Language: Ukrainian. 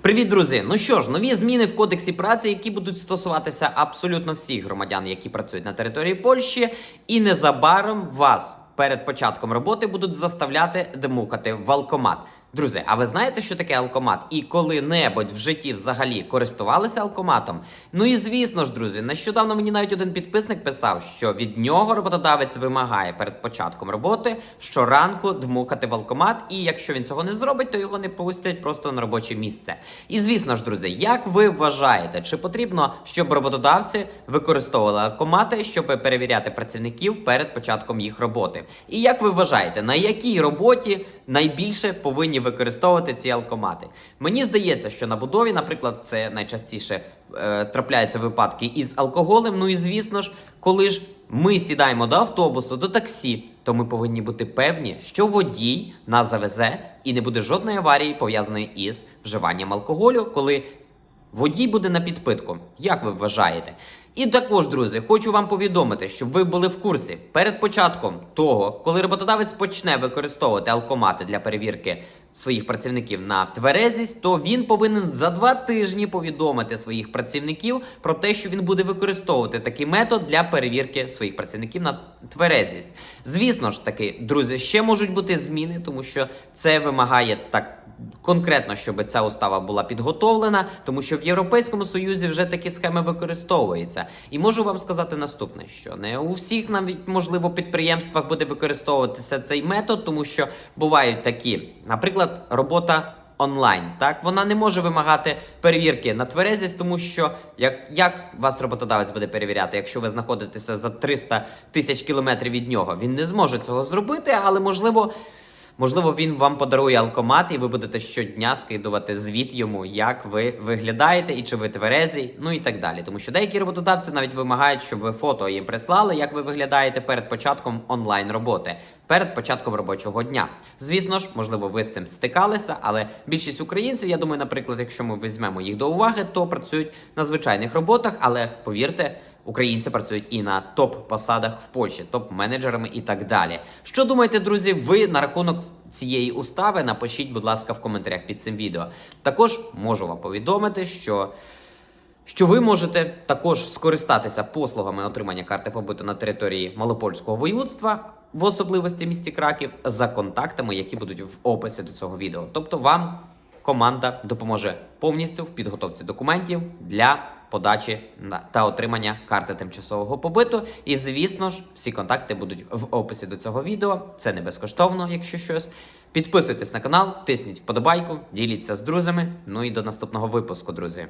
Привіт, друзі! Ну що ж, нові зміни в кодексі праці, які будуть стосуватися абсолютно всіх громадян, які працюють на території Польщі, і незабаром вас перед початком роботи будуть заставляти дмухати в алкомат. Друзі, а ви знаєте, що таке алкомат? І коли-небудь в житті взагалі користувалися алкоматом? Ну і звісно ж, друзі, нещодавно мені навіть один підписник писав, що від нього роботодавець вимагає перед початком роботи щоранку дмухати в алкомат, і якщо він цього не зробить, то його не пустять просто на робоче місце. І звісно ж, друзі, як ви вважаєте, чи потрібно, щоб роботодавці використовували алкомати, щоб перевіряти працівників перед початком їх роботи? І як ви вважаєте, на якій роботі найбільше повинні використовувати ці алкомати? Мені здається, що на будові, наприклад, це найчастіше е, трапляються випадки із алкоголем. Ну і звісно ж, коли ж ми сідаємо до автобусу, до таксі, то ми повинні бути певні, що водій нас завезе і не буде жодної аварії пов'язаної із вживанням алкоголю, коли Водій буде на підпитку. Як ви вважаєте? І також, друзі, хочу вам повідомити, щоб ви були в курсі перед початком того, коли роботодавець почне використовувати алкомати для перевірки своїх працівників на тверезість, то він повинен за два тижні повідомити своїх працівників про те, що він буде використовувати такий метод для перевірки своїх працівників на тверезість. Звісно ж таки, друзі, ще можуть бути зміни, тому що це вимагає так конкретно, щоб ця устава була підготовлена, тому що в Європейському Союзі вже такі схеми використовуються. І можу вам сказати наступне: що не у всіх навіть можливо підприємствах буде використовуватися цей метод, тому що бувають такі, наприклад, робота. Онлайн, так вона не може вимагати перевірки на тверезість, тому що як, як вас роботодавець буде перевіряти, якщо ви знаходитеся за 300 тисяч кілометрів від нього, він не зможе цього зробити, але можливо Можливо, він вам подарує алкомат, і ви будете щодня скидувати звіт йому, як ви виглядаєте і чи ви тверезий, ну і так далі. Тому що деякі роботодавці навіть вимагають, щоб ви фото їм прислали, як ви виглядаєте перед початком онлайн роботи, перед початком робочого дня. Звісно ж, можливо, ви з цим стикалися, але більшість українців, я думаю, наприклад, якщо ми візьмемо їх до уваги, то працюють на звичайних роботах, але повірте. Українці працюють і на топ-посадах в Польщі, топ-менеджерами і так далі. Що думаєте, друзі? Ви на рахунок цієї устави? Напишіть, будь ласка, в коментарях під цим відео. Також можу вам повідомити, що. Що ви можете також скористатися послугами отримання карти побуту на території Малопольського воєводства, в особливості місті Краків, за контактами, які будуть в описі до цього відео. Тобто вам команда допоможе повністю в підготовці документів для подачі та отримання карти тимчасового побиту. І звісно ж, всі контакти будуть в описі до цього відео. Це не безкоштовно, якщо щось. Підписуйтесь на канал, тисніть вподобайку, діліться з друзями. Ну і до наступного випуску, друзі.